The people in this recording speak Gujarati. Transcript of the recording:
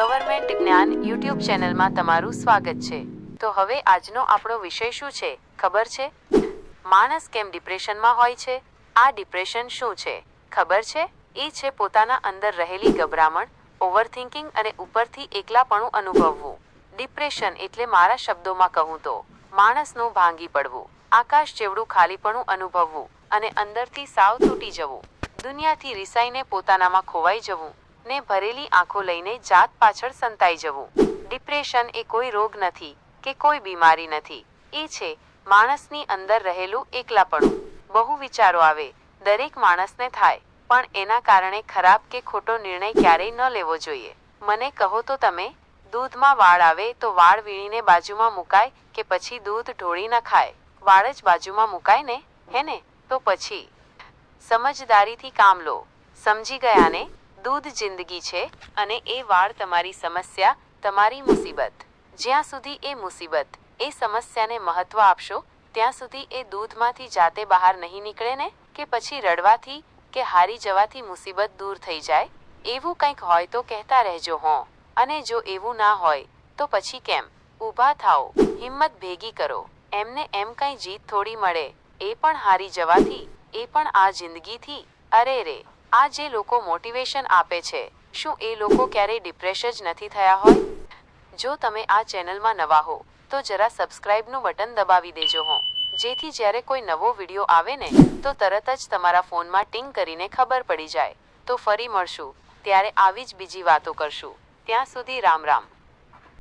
ગવર્મેન્ટ જ્ઞાન યુટ્યુબ ચેનલમાં તમારું સ્વાગત છે. તો હવે આજનો આપણો વિષય શું છે? ખબર છે? માણસ કેમ ડિપ્રેશનમાં હોય છે? આ ડિપ્રેશન શું છે? ખબર છે? એ છે પોતાના અંદર રહેલી ગભરામણ, ઓવરથિંકિંગ અને ઉપરથી એકલાપણું અનુભવવું. ડિપ્રેશન એટલે મારા શબ્દોમાં કહું તો, માણસનું ભાંગી પડવું, આકાશ જેવડું ખાલીપણું અનુભવવું અને અંદરથી સાવ તૂટી જવું. દુનિયાથી રિસાઈને પોતાનામાં ખોવાઈ જવું ને ભરેલી આંખો લઈને જાત પાછળ સંતાઈ જવું. ડિપ્રેશન એ કોઈ રોગ નથી કે કોઈ બીમારી નથી. એ છે માણસની અંદર રહેલું એકલાપણું. બહુ વિચારો આવે, દરેક માણસને થાય, પણ એના કારણે ખરાબ કે ખોટો નિર્ણય ક્યારેય ન લેવો જોઈએ. મને કહો તો તમે, દૂધમાં વાળ આવે તો વાળ વીણીને બાજુમાં મુકાય કે પછી દૂધ ઢોળી નખાય વાળ જ બાજુમાં મુકાય ને? હે ને? તો પછી. સમજદારીથી કામ લો. સમજી ગયા ને? દૂધ જિંદગી છે અને એ વાળ તમારી સમસ્યા, તમારી મુસીબત. જ્યાં સુધી એ મુસીબત, એ સમસ્યાને મહત્વ આપશો, ત્યાં સુધી એ દૂધમાંથી જાતે બહાર નહીં નીકળે ને? કે પછી રડવાથી કે હારી જવાથી મુસીબત દૂર થઈ જાય? એવું કંઈક હોય તો કહેતા રહેજો, હો. અને જો એવું ના હોય, તો પછી કેમ? ઊભા થાઓ, હિંમત ભેગી કરો. એમને એમ કંઈ જીત થોડી મળે. એ પણ હારી જવાથી, એ પણ આ જિંદગીથી? અરે રે. આ જે લોકો મોટિવેશન આપે છે, શું એ લોકો ક્યારેય ડિપ્રેશ જ નથી થયા હોય? જો તમે આ ચેનલમાં નવા હો, તો જરા સબસ્ક્રાઇબનું બટન દબાવી દેજો હો. જેથી જ્યારે કોઈ નવો વીડિયો આવે ને, તો તરત જ તમારા ફોનમાં ટિંગ કરીને ખબર પડી જાય. તો ફરી મળશું. ત્યારે આવી જ બીજી વાતો કરશું. ત્યાં સુધી રામ રામ.